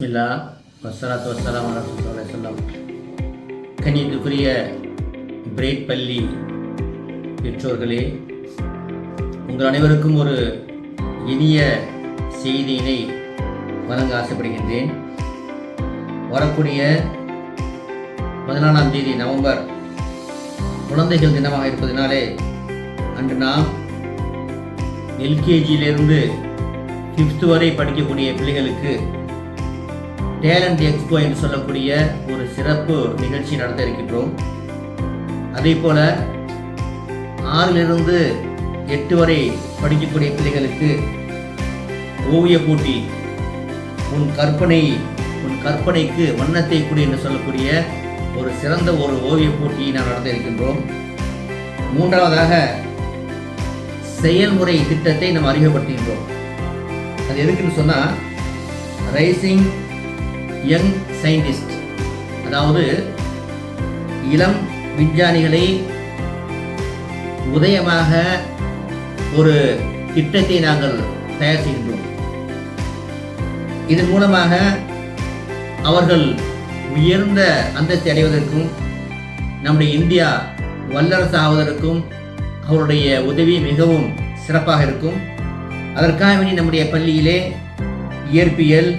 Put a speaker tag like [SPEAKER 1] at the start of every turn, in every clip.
[SPEAKER 1] பிஸ்மில்லா வசராத் வசலாம் சொல்லம் பிரேட் பள்ளி பெற்றோர்களே உங்கள் அனைவருக்கும் ஒரு இனிய செய்தியினை வழங்க ஆசைப்படுகின்றேன். வரக்கூடிய பதினாலாம் தேதி நவம்பர் குழந்தைகள் தினமாக இருப்பதினாலே அன்று நாம் எல்கேஜியிலிருந்து ஃபிஃப்த் வரை படிக்கக்கூடிய பிள்ளைகளுக்கு டேலண்ட் எக்ஸ்போ என்று சொல்லக்கூடிய ஒரு சிறப்பு நிகழ்ச்சி நடத்த இருக்கின்றோம். அதே போல ஆறிலிருந்து எட்டு வரை படிக்கக்கூடிய பிள்ளைகளுக்கு ஓவிய போட்டி உன் கற்பனை உன் கற்பனைக்கு வண்ணத்தை கொடு என்று சொல்லக்கூடிய ஒரு சிறந்த ஒரு ஓவிய போட்டியை நாம் நடத்த இருக்கின்றோம். மூன்றாவதாக செயல்முறை திட்டத்தை நாம் அறிமுகப்படுத்துகின்றோம். அது எதுக்குன்னு சொன்னால் ரைசிங் யங் சயின்டிஸ்ட் அதாவது இளம் விஞ்ஞானிகளை உதயமாக ஒரு திட்டத்தை நாங்கள் தயார் செய்கின்றோம். இதன் மூலமாக அவர்கள் உயர்ந்த அந்தஸ்தை அடைவதற்கும் நம்முடைய இந்தியா வல்லரசு ஆவதற்கும் அவருடைய உதவி மிகவும் சிறப்பாக இருக்கும். அதற்காக வேண்டி நம்முடைய பள்ளியிலே இயற்பியல்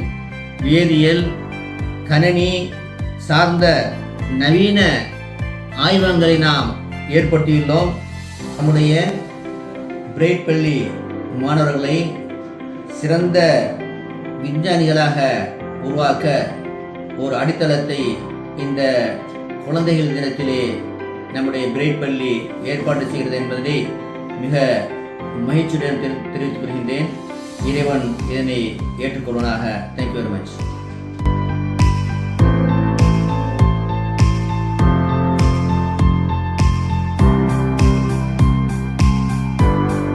[SPEAKER 1] வேதியியல் கணனி சார்ந்த நவீன ஆய்வகங்களை நாம் ஏற்படுத்தியுள்ளோம். நம்முடைய பிரைட் பள்ளி மாணவர்களை சிறந்த விஞ்ஞானிகளாக உருவாக்க ஒரு அடித்தளத்தை இந்த குழந்தைகள் தினத்திலே நம்முடைய பிரைட் பள்ளி ஏற்பாடு செய்கிறது என்பதை மிக மகிழ்ச்சியுடன் தெரி- தெரிவித்துக் கொள்கின்றேன். இறைவன் இதனை ஏற்றுக்கொள்வனாக. Thank you very much